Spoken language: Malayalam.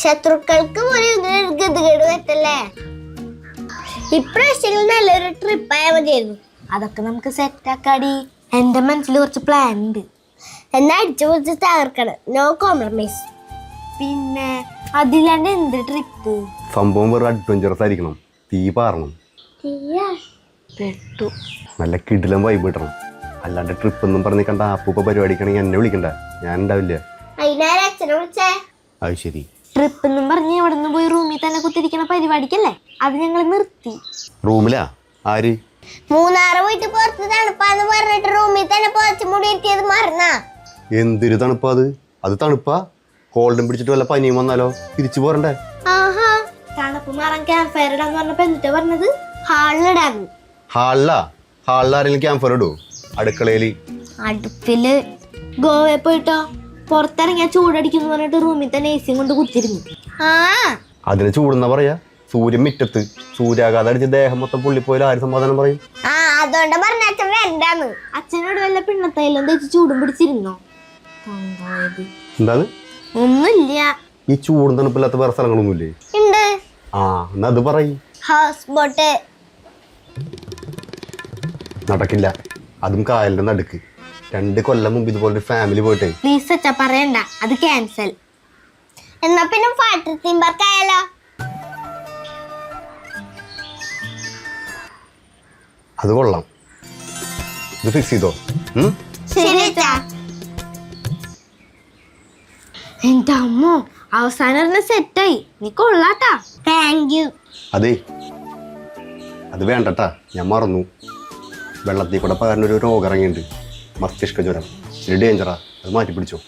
ശത്രുക്കൾക്ക് പോലും ഇത് ഗതികേട് പറ്റല്ലേ ഇപ്രാവശ്യം നല്ലൊരു ട്രിപ്പ് ആയാൽ മതിയായിരുന്നു. അതൊക്കെ നമുക്ക് സെറ്റ് ആക്കാടി. എന്റെ മനസ്സിൽ കുറച്ച് പ്ലാൻ ഉണ്ട്. എന്നാ അടിച്ചു പൊളിച്ച് തകർക്കണം. നോ കോംപ്രമൈസ് പിന്നെ അതിലാണ്ട് എന്ത് ട്രിപ്പ് സംഭവം വെറും അഡ്വഞ്ചറസ് ആയിരിക്കണം. തീ പാറണം. പെട്ടു. നല്ല കിടിലം വൈബ് ഇടണം അല്ലാണ്ട് ട്രിപ്പ് എന്നും പറഞ്ഞ് കണ്ട ആപ്പൂപ്പ പരിപാടിക്കാണെങ്കിൽ എന്നെ വിളിക്കണ്ട. ഞാൻ ഉണ്ടാവില്ല. അത് ശരി. ട്രിപ്പ് എന്നും പറഞ്ഞ് ഇവിടെ നിന്ന് പോയി റൂമിൽ തന്നെ കുത്തിരിക്കണ പരിപാടിക്കല്ലേ? അത് ഞങ്ങൾ നിർത്തി. റൂമിലാ? ആര്? മൂന്നാറ് പോയിട്ട് പുറത്ത് തണുപ്പാന്ന് പറഞ്ഞിട്ട് റൂമിൽ തന്നെ പുറത്ത് എത്തിയത് മറന്നാ. എന്തൊരു തണുപ്പാ അത്? അത് തണുപ്പാ? കോൾഡും പിടിച്ചിട്ട് വല്ല പനിയും വന്നാലോ? തിരിച്ചു പോരണ്ടേ? ആഹാ. തണുപ്പ് മാറാൻ ക്യാമ്പ് ഫയർ ഇടാന്ന് പറഞ്ഞപ്പോ എന്നിട്ട് പറഞ്ഞത്? ഹാളിലിടാന്ന് ഹാളിലാ? ഹാളിൽ ആരെങ്കിലും ഫയർ ഇടൂ? അടുക്കളയിൽ. അടുപ്പിൽ. ഗോവയിൽ പോയിട്ടോ? പുറത്തിറങ്ങിയാ ചൂടടിക്കുന്നു പറഞ്ഞിട്ട് റൂമിൽ തന്നെ എ സിയും കൊണ്ട് കുത്തിരുന്നു ആ. അതിന് ചൂടെന്നാ പറയാ? സൂര്യൻ മിറ്റത്ത്. സൂര്യാഘാതം അടിച്ച് ദേഹം മൊത്തം പുള്ളിപ്പോയാൽ ആര് സമാധാനം പറയും? ആ അതുകൊണ്ട് പറഞ്ഞ അച്ഛൻ അച്ഛനോട് വല്ല പിണ്ണത്തൈലും തേച്ച് ചൂടും പിടിച്ചിരുന്നോ? എന്താണ്? ഒന്നുമില്ല. ഈ ചൂടും തണുപ്പില്ലാത്ത വേറെ സ്ഥലങ്ങളൊന്നുമില്ലേ? ഉണ്ട്. ആ എന്നാ അത് പറയും. ഹൗസ് ബോട്ട് നടക്കില്ല. അതും കായലിന്റെ നടുക്ക്. രണ്ട് കൊല്ലം മുമ്പ് ഇതുപോലൊരു ഫാമിലി പോയിട്ടേ. പ്ലീസ് അച്ഛാ പറയണ്ട അത് ക്യാൻസൽ എന്നാ പിന്നെ വാട്ടർ തീം പാർക്ക് ആയാലോ? അത് കൊള്ളാം. ഇത് ഫിക്സ് ചെയ്തോ? ശരി അച്ഛാ എന്റെ അമ്മോ അവസാനം സെറ്റായി നീ കൊള്ളാട്ടാ. താങ്ക് യു അതെ. അത് വേണ്ടട്ടാ. ഞാൻ മറന്നു. വെള്ളത്തിൽ കൂടെ ഒരു രോഗം ഇറങ്ങിയിട്ടുണ്ട്. മസ്തിഷ്ക ജ്വരം ഡേഞ്ചറാ അത് മാറ്റി പിടിച്ചോ